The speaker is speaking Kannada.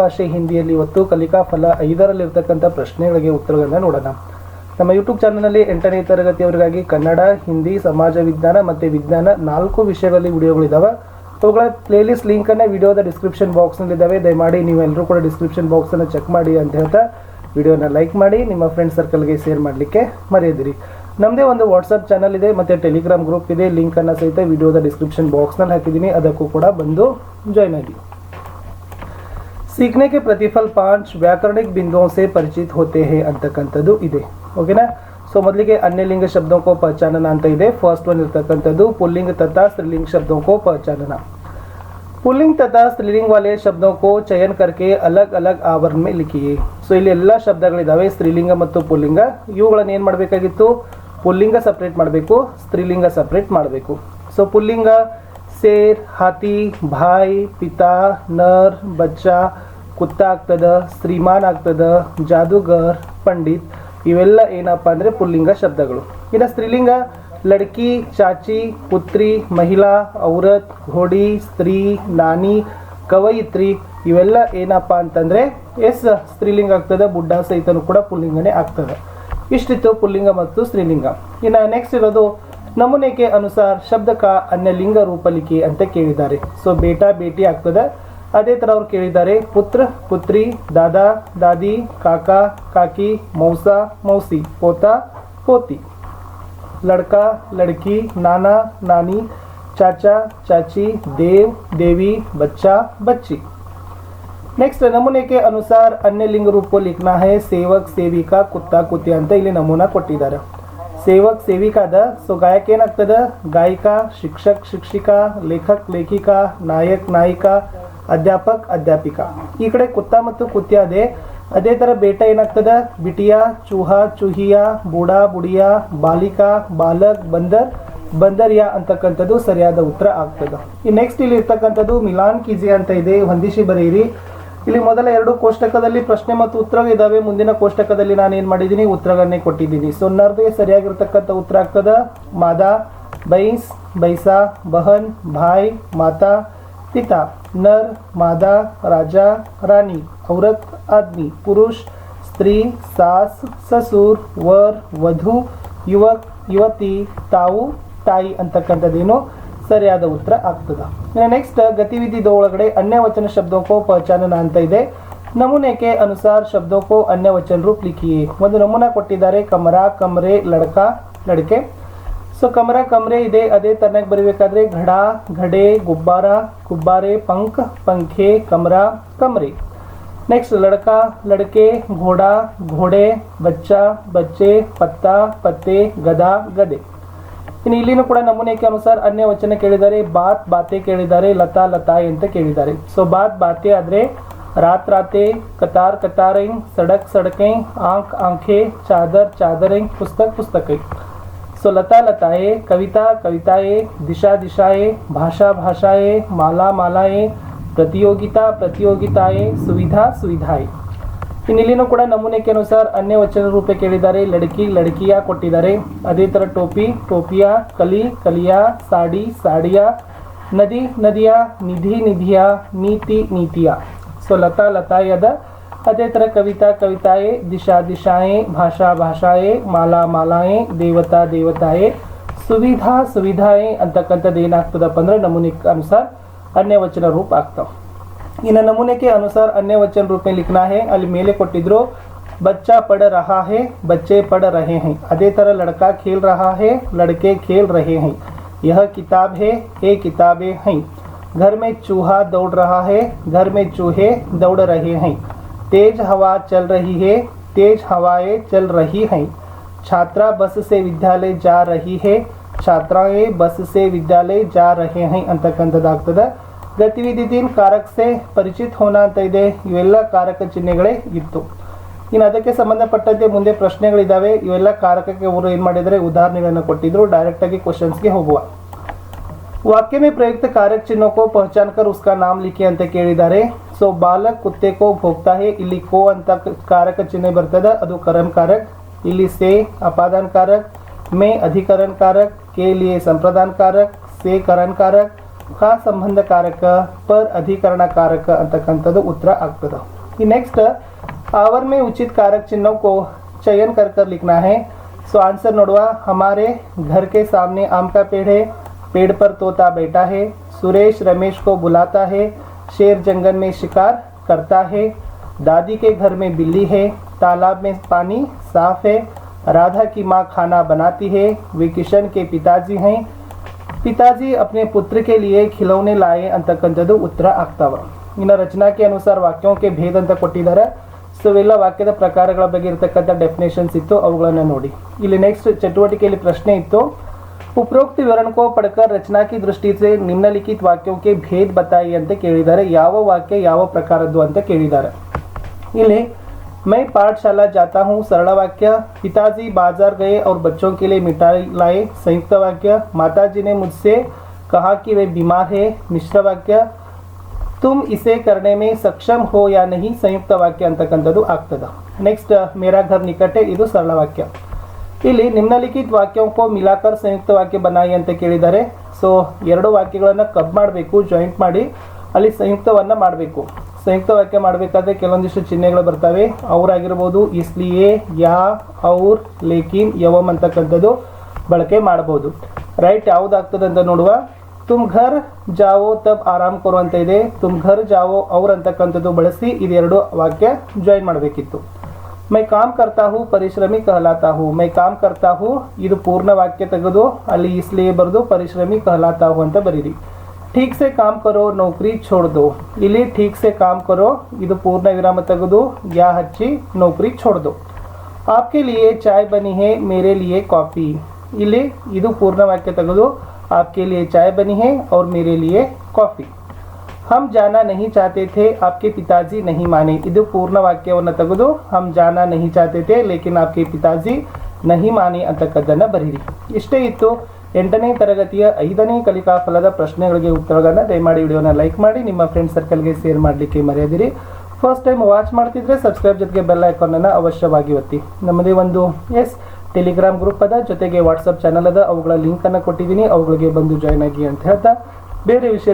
ಭಾಷೆ ಹಿಂದಿಯಲ್ಲಿ ಇವತ್ತು ಕಲಿಕಾ ಫಲ ಐದರಲ್ಲಿರ್ತಕ್ಕಂಥ ಪ್ರಶ್ನೆಗಳಿಗೆ ಉತ್ತರಗಳನ್ನು ನೋಡೋಣ. ನಮ್ಮ ಯೂಟ್ಯೂಬ್ ಚಾನಲ್ನಲ್ಲಿ ಎಂಟನೇ ತರಗತಿಯವರಿಗಾಗಿ ಕನ್ನಡ, ಹಿಂದಿ, ಸಮಾಜ ವಿಜ್ಞಾನ ಮತ್ತು ವಿಜ್ಞಾನ ನಾಲ್ಕು ವಿಷಯಗಳಲ್ಲಿ ವಿಡಿಯೋಗಳಿದ್ದಾವೆ ಅವುಗಳ ಪ್ಲೇಲಿಸ್ಟ್ ಲಿಂಕನ್ನು ವಿಡಿಯೋದ ಡಿಸ್ಕ್ರಿಪ್ಷನ್ ಬಾಕ್ಸ್ನಲ್ಲಿದ್ದಾವೆ ದಯಮಾಡಿ ನೀವೆಲ್ಲರೂ ಕೂಡ ಡಿಸ್ಕ್ರಿಪ್ಷನ್ ಬಾಕ್ಸನ್ನು ಚೆಕ್ ಮಾಡಿ ಅಂತ ಹೇಳ್ತಾ ವಿಡಿಯೋನ ಲೈಕ್ ಮಾಡಿ, ನಿಮ್ಮ ಫ್ರೆಂಡ್ ಸರ್ಕಲ್ಗೆ ಶೇರ್ ಮಾಡಲಿಕ್ಕೆ ಮರೆಯದಿರಿ. ನಮ್ಮದೇ ಒಂದು ವಾಟ್ಸಪ್ ಚಾನಲ್ ಇದೆ ಮತ್ತು ಟೆಲಿಗ್ರಾಮ್ ಗ್ರೂಪ್ ಇದೆ. ಲಿಂಕನ್ನು ಸಹಿತ ವಿಡಿಯೋದ ಡಿಸ್ಕ್ರಿಪ್ಷನ್ ಬಾಕ್ಸ್ನಲ್ಲಿ ಹಾಕಿದ್ದೀನಿ. ಅದಕ್ಕೂ ಕೂಡ ಬಂದು ಜಾಯ್ನ್ ಆಗಿ. सीखने के प्रतिफल पांच व्याकरणिक बिंदुओं से परिचित होते हैं ಅಂತಕ್ಕಂಥದ್ದು ಇದೆ ಓಕೆನಾ ಸೊ ಮೊದಲಿಗೆ ಅನ್ಯಲಿಂಗ शब्दों को पहचानना ಅಂತ ಇದೆ ಫಸ್ಟ್ ಒನ್ ಇರ್ತಕ್ಕಂಥದ್ದು पुल्लिंग तथा स्त्रीलिंग शब्दों को पहचानना पुल्लिंग तथा स्त्रीलिंग वाले शब्दों को चयन करके अलग अलग आवरण में लिखिए ಸೊ ಇಲ್ಲಿ ಎಲ್ಲ ಶಬ್ದಗಳಿದಾವೆ ಸ್ತ್ರೀಲಿಂಗ ಮತ್ತು ಪುಲ್ಲಿಂಗ ಇವುಗಳನ್ನ ಏನು ಮಾಡಬೇಕಾಗಿತ್ತು ಪುಲ್ಲಿಂಗ ಸಪ್ರೇಟ್ ಮಾಡಬೇಕು ಸ್ತ್ರೀಲಿಂಗ ಸಪ್ರೇಟ್ ಮಾಡಬೇಕು ಸೊ ಪುಲ್ಲಿಂಗ ಸೇರ್ ಹಾತಿ ಭಾಯ್ ಪಿತಾ ನರ್ ಬಚ್ಚಾ ಕುತ್ತ ಆಗ್ತದ ಶ್ರೀಮಾನ್ ಆಗ್ತದ ಜಾದೂಗರ್, ಪಂಡಿತ್, ಇವೆಲ್ಲ ಏನಪ್ಪ ಅಂದರೆ ಪುಲ್ಲಿಂಗ ಶಬ್ದಗಳು. ಇನ್ನು ಸ್ತ್ರೀಲಿಂಗ, ಲಡ್ಕಿ, ಚಾಚಿ, ಪುತ್ರಿ, ಮಹಿಳಾ, ಔರತ್ ಘೋಡಿ ಸ್ತ್ರೀ, ನಾನಿ, ಕವಯಿತ್ರಿ, ಇವೆಲ್ಲ ಏನಪ್ಪ ಅಂತಂದರೆ ಎಸ್ ಸ್ತ್ರೀಲಿಂಗ ಆಗ್ತದೆ, ಬುಡ್ಡ ಸಹಿತನೂ ಕೂಡ ಪುಲ್ಲಿಂಗನೇ ಆಗ್ತದೆ. ಇಷ್ಟಿತ್ತು ಪುಲ್ಲಿಂಗ ಮತ್ತು ಸ್ತ್ರೀಲಿಂಗ. ಇನ್ನು ನೆಕ್ಸ್ಟ್ ಇರೋದು ನಮೂನೆಗೆ ಅನುಸಾರ ಶಬ್ದಕ ಅನ್ಯ ಲಿಂಗ ರೂಪಲಿಕೆ ಅಂತ ಕೇಳಿದ್ದಾರೆ. ಸೊ ಬೇಟಾ ಭೇಟಿ ಆಗ್ತದೆ ಅದೇ ಥರ ಅವ್ರು ಕೇಳಿದ್ದಾರೆ ಪುತ್ರ ಪುತ್ರಿ ದಾದಾ ದಾದಿ ಕಾಕಾ ಕಾಕಿ ಮೌಸಾ ಮೌಸಿ ಪೋತಾ ಪೋತಿ लड़का लड़की नाना नानी चाचा चाची देव देवी बच्चा बच्ची ನೆಕ್ಸ್ಟ್ ನಮೂನೆ के अनुसार अन्य लिंग रूप को लिखना है सेवक सेविका ಕುತ್ತ ಕುತ್ತಿ ಅಂತ ಇಲ್ಲಿ ನಮೂನ ಕೊಟ್ಟಿದ್ದಾರೆ ಸೇವಕ್ ಸೇವಿಕಾದ ಸೊ ಗಾಯಕ ಏನಾಗ್ತದ ಗಾಯಿಕ ಶಿಕ್ಷಕ್ ಶಿಕ್ಷಿಕಾ ಲೇಖಕ್ ಲೇಖಿಕಾ ನಾಯಕ್ ನಾಯಿಕಾ ಅಧ್ಯಾಪಕ್, ಅಧ್ಯಾಪಿಕಾ. ಈ ಕಡೆ ಕುತ್ತ ಮತ್ತು ಕುತ್ತಿ ಅದೇ. ಥರ ಬೇಟ ಏನಾಗ್ತದ? ಬಿಟಿಯ, ಚೂಹ, ಚುಹಿಯಾ, ಬುಡಾ, ಬುಡಿಯ, ಬಾಲಿಕಾ, ಬಾಲಕ್, ಬಂದರ್, ಬಂದರ್ಯ ಅಂತಕ್ಕಂಥದ್ದು ಸರಿಯಾದ ಉತ್ತರ ಆಗ್ತದೆ. ಈ ನೆಕ್ಸ್ಟ್ ಇಲ್ಲಿ ಇರ್ತಕ್ಕಂಥದ್ದು ಮಿಲಾನ್ ಕಿಜಿ ಅಂತ ಇದೆ. ಹೊಂದಿಸಿ ಬರೆಯಿರಿ. ಇಲ್ಲಿ ಮೊದಲ ಎರಡು ಕೋಷ್ಟಕದಲ್ಲಿ ಪ್ರಶ್ನೆ ಮತ್ತು ಉತ್ತರ ಇದಾವೆ. ಮುಂದಿನ ಕೋಷ್ಟಕದಲ್ಲಿ ನಾನು ಏನು ಮಾಡಿದ್ದೀನಿ? ಉತ್ತರಗಳನ್ನೇ ಕೊಟ್ಟಿದ್ದೀನಿ. ಸೊ ನರ್ದೇ ಸರಿಯಾಗಿರ್ತಕ್ಕಂಥ ಉತ್ತರ ಆಗ್ತದ. ಮಾದಾ, ಬೈಸ್, ಬೈಸಾ, ಬಹನ್, ಭಾಯ್, ಮಾತಾ पिता नर मादा राजा रानी औरत आदमी पुरुष स्त्री सास ससुर वर ವಧು ಯುವಕ್ ಯುವತಿ ತಾವು ತಾಯಿ ಅಂತಕ್ಕಂಥದ್ದೇನು ಸರಿಯಾದ ಉತ್ತರ ಆಗ್ತದೆ ಇನ್ನು ನೆಕ್ಸ್ಟ್ ಗತಿವಿಧಿ ದೋ ಒಳಗಡೆ अन्य वचन शब्दों को पहचानना ಅಂತ ಇದೆ ನಮೂನೆ के अनुसार शब्दों को अन्य वचन रूप लिखिए ಒಂದು ನಮೂನ ಕೊಟ್ಟಿದ್ದಾರೆ ಕಮರಾ ಕಮರೆ ಲಡ್ಕಾ ಲಡ್ಕೆ ಸೊ ಕಮರ ಕಮರೆ ಇದೆ ಅದೇ ತರನಾಗಿ ಬರಿಬೇಕಾದ್ರೆ ಘಡ ಘಡೆ ಗುಬ್ಬಾರ ಗುಬ್ಬಾರೆ ಪಂಕ್ ಪಂಖೆ ಕಮರ ಕಮರೆ ನೆಕ್ಸ್ಟ್ ಲಡ್ಕಾ ಲಡ್ಕೆ ಘೋಡಾ ಘೋಡೆ ಬಚ್ಚ ಬಚ್ಚೆ ಪತ್ತ ಪತ್ತೆ ಗದಾ ಗದೆ ಇನ್ನು ಇಲ್ಲಿನೂ ಕೂಡ ನಮೂನೆಗೆ ಅನುಸಾರ ಅನ್ಯ ವಚನ ಕೇಳಿದ್ದಾರೆ, ಬಾತ್, ಬಾತೆ ಕೇಳಿದ್ದಾರೆ, ಲತಾ ಲತಾಯಿ ಅಂತ ಕೇಳಿದ್ದಾರೆ. ಸೊ ಬಾತ್, ಬಾತೆ ಆದರೆ ರಾತ್, ರಾತೆ, ಕತಾರ್ ಕತಾರೈ ಸಡಕ್ ಸಡಕೈ ಆಂಕ್, ಆಂಖೆ, ಚಾದರ್ ಚಾದರೈ ಪುಸ್ತಕ್ ಪುಸ್ತಕೈ सो लता लताएं कविता कविताएं दिशा दिशाएं भाषा भाषाएं माला मालाएं प्रतियोगिता प्रतियोगिताएं सुविधा सुविधाएं ಇನ್ನು ಇಲ್ಲಿನೂ ಕೂಡ ನಮೂನೆಗೆ ಅನುಸಾರ ಅನ್ಯ ವಚನ ರೂಪ ಕೇಳಿದ್ದಾರೆ ಲಡ್ಕಿ ಲಡ್ಕಿಯ ಕೊಟ್ಟಿದ್ದಾರೆ ಅದೇ ಥರ ಟೋಪಿ ಟೋಪಿಯಾ ಕಲಿ ಕಲಿಯಾ ಸಾಡಿ ಸಾಡಿಯಾ ನದಿ ನದಿಯ ನಿಧಿ ನಿಧಿಯ ನೀತಿ ನೀತಿಯ ಸೊ ಲತಾ ಲತಾಯದ अतः तरह कविता, कविताएँ, दिशा, दिशाएँ, भाषा, भाषाएँ, माला, मालाएँ, देवता, देवताएँ, सुविधा, सुविधाएँ, अंतकंत देनाक्तद पंद्रह नमूने के अनुसार अन्य वचन रूप आगता इन नमूने के अनुसार अन्य वचन रूप में लिखना है, अल मेले कोटिद्रो, बच्चा पढ़ रहा है, बच्चे पढ़ रहे हैं। अदे तरह लड़का खेल रहा है, लड़के खेल रहे हैं। यह किताब है, ये किताबें हैं। घर में चूहा दौड़ रहा है, घर में चूहे दौड़ रहे हैं। तेज हवा चल रही है तेज हवाएं चल रही हैं छात्रा बस से विद्यालय जा रही है छात्राएं बस से विद्यालय जा रहे हैं ಅಂತಕ್ಕಂಥದ್ದಾಗ್ತದೆ ಗತಿವಿಧಿ ದಿನ್ ಕಾರಕ್ ಸೆ ಪರಿಚಿತ್ ಹೋನ ಅಂತ ಇದೆ ಇವೆಲ್ಲ ಕಾರಕ ಚಿಹ್ನೆಗಳೇ ಇತ್ತು ಇನ್ನು ಅದಕ್ಕೆ ಸಂಬಂಧಪಟ್ಟಂತೆ ಮುಂದೆ ಪ್ರಶ್ನೆಗಳಿದ್ದಾವೆ ಇವೆಲ್ಲ ಕಾರಕಕ್ಕೆ ಅವರು ಏನು ಮಾಡಿದರೆ ಉದಾಹರಣೆಗಳನ್ನು ಕೊಟ್ಟಿದ್ರು ಡೈರೆಕ್ಟಾಗಿ ಕ್ವಶನ್ಸ್ಗೆ ಹೋಗುವ वाक्य में प्रयुक्त कारक चिन्हों को पहचान कर उसका नाम लिखे ಅಂತ ಕೇಳಿದ್ದಾರೆ ಸೊ ಬಾಲಕ್ ಕುತ್ತೆ ಕೋ ಭೋಗ್ತಾ ಹೇ ಇಲ್ಲಿ ಕೋ ಅಂತ ಕಾರಕ ಚಿಹ್ನೆ ಬರ್ತದೆ ಅದು ಕರಂ ಕಾರಕ್ ಇಲ್ಲಿ ಸೇ ಅಪಾದಾನ್ ಕಾರಕ್ ಮೇ ಅಧಿಕರಣ ಕಾರಕ್ के लिए संप्रदान कारक से करण कारक ಕಾ ಸಂಬಂಧಕಾರಕ ಪರ್ ಅಧಿಕರಣಕಾರಕ ಅಂತಕ್ಕಂಥದ್ದು ಉತ್ತರ ಆಗ್ತದೆ ಈ ನೆಕ್ಸ್ಟ್ आवर में उचित कारक चिन्हों को चयन कर कर लिखना है सो आंसर नोडवा हमारे घर के सामने आम का पेड़ है पेड़ पर तोता बैठा है सुरेश रमेश को बुलाता है शेर जंगल में शिकार करता है दादी के घर में बिल्ली है तालाब में पानी साफ है राधा की माँ खाना बनाती है वे किशन के पिताजी हैं ಪಿತಾಜಿ अपने पुत्र के लिए खिलौने लाए ಅಂತಕ್ಕಂಥದ್ದು ಉತ್ತರ ಆಗ್ತಾವ ಇನ್ನು ರಚನಾಕ್ಕೆ ಅನುಸಾರ ವಾಕ್ಯಕ್ಕೆ ಭೇದ ಅಂತ ಕೊಟ್ಟಿದ್ದಾರೆ ಸೊ ಇವೆಲ್ಲ ವಾಕ್ಯದ ಪ್ರಕಾರಗಳ ಬಗ್ಗೆ ಇರತಕ್ಕಂಥ ಡೆಫಿನೇಷನ್ಸ್ ಇತ್ತು ಅವುಗಳನ್ನ ನೋಡಿ ಇಲ್ಲಿ ನೆಕ್ಸ್ಟ್ ಚಟುವಟಿಕೆಯಲ್ಲಿ ಪ್ರಶ್ನೆ ಇತ್ತು उपरोक्त विवरण को पढ़कर रचना की दृष्टि से निम्नलिखित वाक्यों के भेद बताई अंत वाक्य, याव प्रकार मैं पाठशाला जाता हूँ, सरल वाक्य, पिताजी बाज़ार गए और बच्चों के लिए मिठाई लाए, संयुक्त वाक्य, माताजी ने मुझसे कहा कि वे बीमार है, मिश्र वाक्य, तुम इसे करने में सक्षम हो या नहीं, संयुक्त वाक्य अंत आगद नेक्स्ट मेरा घर निकट है इन सरल वाक्य। ಇಲ್ಲಿ ನಿಮ್ನಲಿಖಿತ ವಾಕ್ಯಕ್ಕೂ ಮಿಲಾಕರ್ ಸಂಯುಕ್ತ ವಾಕ್ಯ ಬನಾಯಿ ಅಂತ ಕೇಳಿದ್ದಾರೆ. ಸೊ ಎರಡು ವಾಕ್ಯಗಳನ್ನು ಕಬ್ ಮಾಡಬೇಕು ಜಾಯಿಂಟ್ ಮಾಡಿ, ಅಲ್ಲಿ ಸಂಯುಕ್ತವನ್ನ ಮಾಡಬೇಕು. ಸಂಯುಕ್ತ ವಾಕ್ಯ ಮಾಡಬೇಕಾದ್ರೆ ಕೆಲವೊಂದಿಷ್ಟು ಚಿಹ್ನೆಗಳು ಬರ್ತವೆ. ಅವರಾಗಿರ್ಬೋದು ಇಸ್ಲಿಯೇ ಯಾ, ಔರ್ ಲೇಕಿನ್ ಯವಮ್ ಅಂತಕ್ಕಂಥದ್ದು ಬಳಕೆ ಮಾಡಬಹುದು ರೈಟ್ ಯಾವ್ದಾಗ್ತದೆ ಅಂತ ನೋಡುವ. ತುಮ್ ಘರ್ ಜಾವೋ ತಬ್ ಆರಾಮ್ ಕೊರು ಅಂತ ಇದೆ. ತುಮ್ ಘರ್ ಜಾವೋ ಅವ್ರ ಅಂತಕ್ಕಂಥದ್ದು ಬಳಸಿ ಇದೆರಡು ವಾಕ್ಯ ಜಾಯಿನ್ ಮಾಡಬೇಕಿತ್ತು. ಮೈ ಕಾಮ್ ಕರ್ತಾ ಹೂ ಪರಿಶ್ರಮಿ ಕಹಲಾತಾ ಹೂ ಮೈ ಕಾಮ್ ಕರ್ತಾ ಹೂ ಇದು ಪೂರ್ಣ ವಾಕ್ಯ ತೆಗೆದು ಅಲ್ಲಿ ಇಸ್ಲಿಯೇ ಬರೆದು ಪರಿಶ್ರಮಿ ಕಹಲಾತಾ ಹೂ ಅಂತ ಬರೀರಿ ಠೀಕ್ ಸೆ ಕಾಮ್ ಕರೋ ನೌಕರಿ ಛೋಡ್ ದೋ ಇಲ್ಲಿ ಠೀಕ್ ಸೆ ಕಾಮ್ ಕರೋ ಇದು ಪೂರ್ಣ ವಿರಾಮ ತೆಗೆದು ಯಾ ಹಚ್ಚಿ ನೌಕರಿ ಛೋಡ್ ದೋ आपके लिए चाय बनी है मेरे लिए कॉफ़ी ಇಲ್ಲಿ ಇದು ಪೂರ್ಣ ವಾಕ್ಯ ತೆಗೆದು आपके लिए चाय बनी है और मेरे लिए कॉफ़ी ಹಮ್ ಜಾನ ನಹಿ ಚಾತೆ ಥೆ ಆಪ್ಕೆ ಪಿತಾಜಿ ನಹಿ ಮಾನೆ ಇದು ಪೂರ್ಣ ವಾಕ್ಯವನ್ನು ತೆಗೆದು ಹಮ್ ಜಾನ ನಹಿ ಚಾತೆ ಥೆ ಲೇಕಿನ್ ಆಪ್ಕೆ ಪಿತಾಜಿ ನಹಿ ಮಾನೆ ಅಂತಕ್ಕದ್ದನ್ನು ಬರೀರಿ ಇಷ್ಟೇ ಇತ್ತು ಎಂಟನೇ ತರಗತಿಯ ಐದನೇ ಕಲಿಕಾ ಫಲದ ಪ್ರಶ್ನೆಗಳಿಗೆ ಉತ್ತರಗಳನ್ನು ದಯಮಾಡಿ ವಿಡಿಯೋನ ಲೈಕ್ ಮಾಡಿ, ನಿಮ್ಮ ಫ್ರೆಂಡ್ ಸರ್ಕಲ್ಗೆ ಶೇರ್ ಮಾಡಲಿಕ್ಕೆ ಮರೆಯದಿರಿ. ಫಸ್ಟ್ ಟೈಮ್ ವಾಚ್ ಮಾಡ್ತಿದ್ರೆ ಸಬ್ಸ್ಕ್ರೈಬ್ ಜೊತೆಗೆ ಬೆಲ್ ಐಕಾನನ್ನು ಅವಶ್ಯವಾಗಿ ಒತ್ತಿ. ನಮ್ಮದೇ ಒಂದು ಎಸ್ ಟೆಲಿಗ್ರಾಮ್ ಗ್ರೂಪ್ ಅದ, ಜೊತೆಗೆ ವಾಟ್ಸಪ್ ಚಾನಲ್ ಅದ, ಅವುಗಳ ಲಿಂಕನ್ನು ಕೊಟ್ಟಿದ್ದೀನಿ, ಅವುಗಳಿಗೆ ಬಂದು ಜಾಯ್ನ್ ಆಗಿ ಅಂತ ಹೇಳ್ತಾ. ಬೇರೆ ವಿಷಯದ